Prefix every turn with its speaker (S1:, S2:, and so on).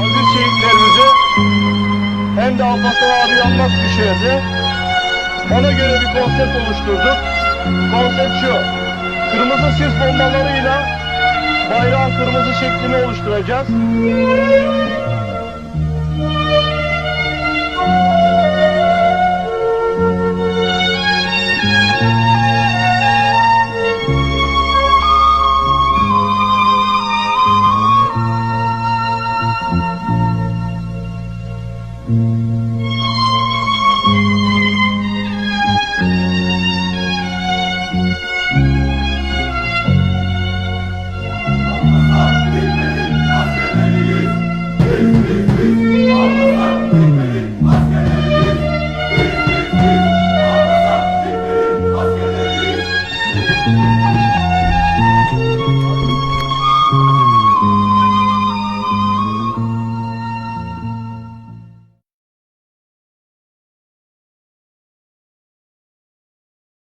S1: aziz şehitlerimizi hem de Alparslan abi anmak düşerdi. Ona göre bir konsept oluşturduk. Konsept şu. Kırmızı sis bombalarıyla bayrağın kırmızı şeklini oluşturacağız. Música